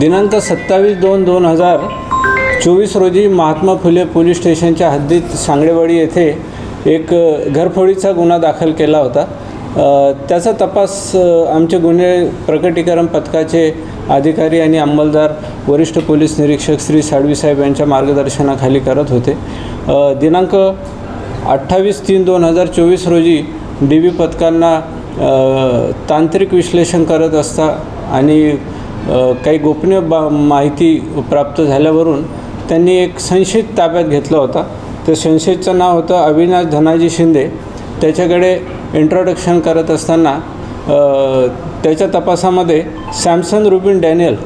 दिनांक सत्तावीस दोन दोन हजार चोवीस रोजी महात्मा फुले पोलीस स्टेशनच्या हद्दीत सांगडेवाडी येथे एक घरफोडीचा गुन्हा दाखल केला होता. त्याचा तपास आमचे गुन्हे प्रकटीकरण पथकाचे अधिकारी आणि अंमलदार वरिष्ठ पोलीस निरीक्षक श्री साळवीसाहेब यांच्या मार्गदर्शनाखाली करत होते. दिनांक अठ्ठावीस तीन दोन हजार चोवीस रोजी डी व्ही पथकांना तांत्रिक विश्लेषण करत असता आणि काही गोपनीय बा माहिती प्राप्त झाल्यावरून त्यांनी एक संशयित ताब्यात घेतला होता. त्या संशयितचं नाव होतं अविनाश धनाजी शिंदे. त्याच्याकडे इंट्रोडक्शन करत असताना त्याच्या तपासामध्ये सॅमसन रुबिन डॅनियल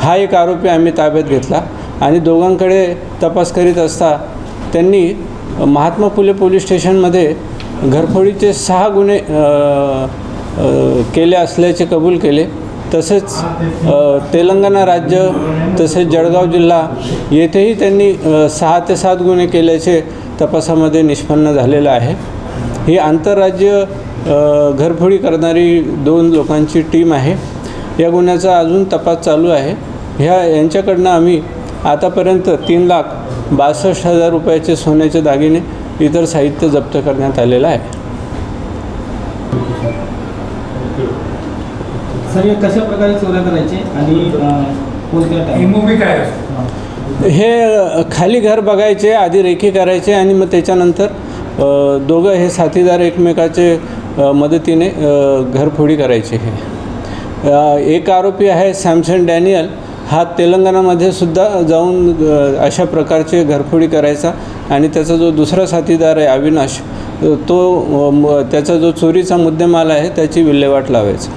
हा एक आरोपी आम्ही ताब्यात घेतला आणि दोघांकडे तपास करीत असता त्यांनी महात्मा फुले पोलीस स्टेशनमध्ये घरफोडीचे सहा गुन्हे केले असल्याचे कबूल केले. तसेच तेलंगणा राज्य तसेच जळगाव जिल्हा येथेही त्यांनी सहा ते सात गुन्हे केल्याचे तपासामध्ये निष्पन्न झालेलं आहे. ही आंतरराज्य घरफोडी करणारी दोन लोकांची टीम आहे. या गुन्ह्याचा अजून तपास चालू आहे. ह्या यांच्याकडनं आम्ही आतापर्यंत तीन लाख बासष्ट हजार रुपयाचे सोन्याचे दागिने इतर साहित्य जप्त करण्यात आलेलं आहे. सर हे कशा प्रकारे चोऱ्या करायचे आणि कोणत्या ही टाईम मूवी काय असते? हे. अ, खाली घर बघायचे आधी रेखी करायचे आणि मग त्याच्यानंतर दोघं हे साथीदार एकमेकाचे मदतीने घरफोडी करायचे हे. एक आरोपी आहे सॅमसन डॅनियल. हा तेलंगणामध्ये सुद्धा जाऊन अशा प्रकारचे घरफोडी करायचा आणि त्याचा जो दुसरा साथीदार आहे अविनाश तो त्याचा जो चोरीचा मुद्देमाल आहे त्याची विल्हेवाट लावायचा.